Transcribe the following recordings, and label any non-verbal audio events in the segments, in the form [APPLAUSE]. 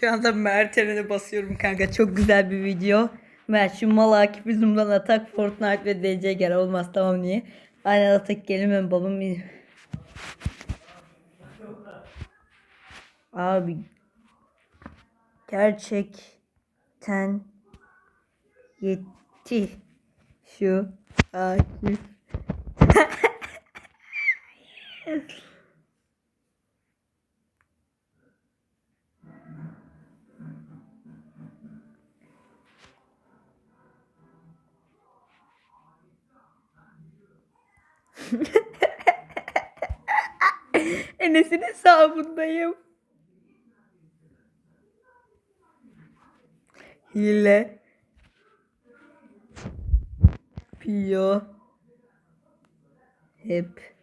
şu anda Mert'e basıyorum kanka. Çok güzel bir video. Mert şu mal Akif'i zoom'dan atak Fortnite ve DC gel olmaz tamam niye? Aynen atak gelemem babam. Abi gerçekten yetti şu Akif. Enes'in hesabındayım. Hile. Piyo. Hep.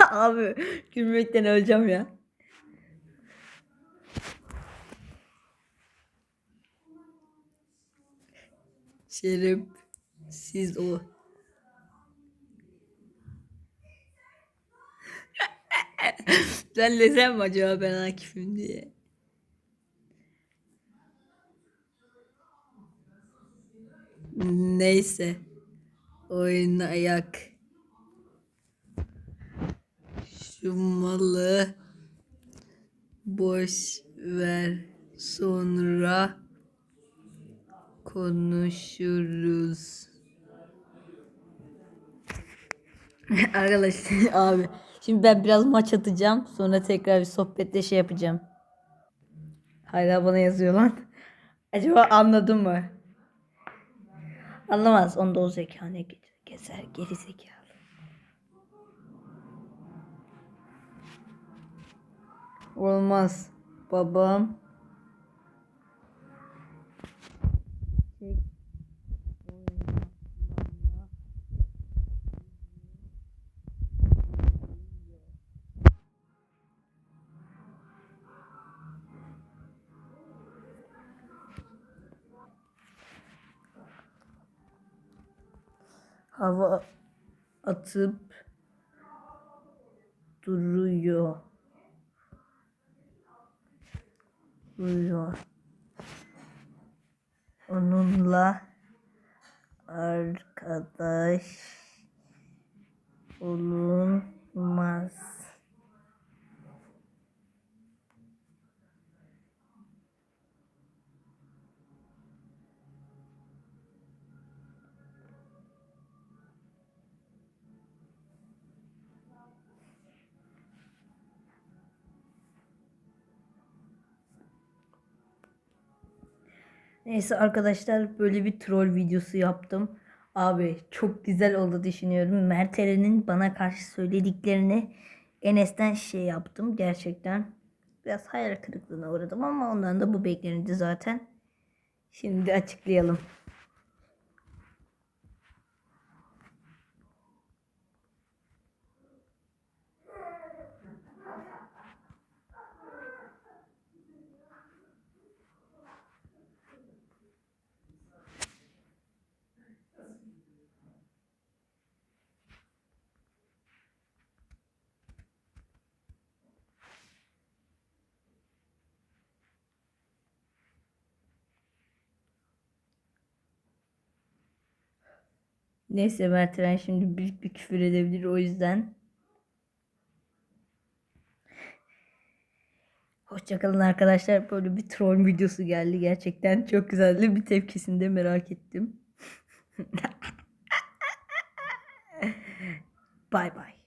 [LAUGHS] Abi gülmekten öleceğim ya. Şerif siz o. [LAUGHS] Sen desem acaba ben Akif'im diye? Neyse. Oyun ayak. Şu malı boş ver sonra konuşuruz. [LAUGHS] Arkadaşlar [LAUGHS] abi şimdi ben biraz maç atacağım sonra tekrar bir sohbette şey yapacağım. Hala bana yazıyor lan. [LAUGHS] Acaba anladın mı? Anlamaz. Onda o zeka ne ge- gezer geri zekalı. Olmaz. Babam. Hava atıp duruyor. Duruyor. Onunla arkadaş olunmaz. Neyse arkadaşlar böyle bir troll videosu yaptım. Abi çok güzel oldu düşünüyorum. Mert Eren'in bana karşı söylediklerini Enes'ten şey yaptım. Gerçekten biraz hayal kırıklığına uğradım ama ondan da bu beklenirdi zaten. Şimdi açıklayalım. Neyse Mert Eren şimdi büyük bir küfür edebilir o yüzden. Hoşçakalın arkadaşlar. Böyle bir troll videosu geldi. Gerçekten çok güzeldi. Bir tepkisini de merak ettim. [LAUGHS] Bay bay.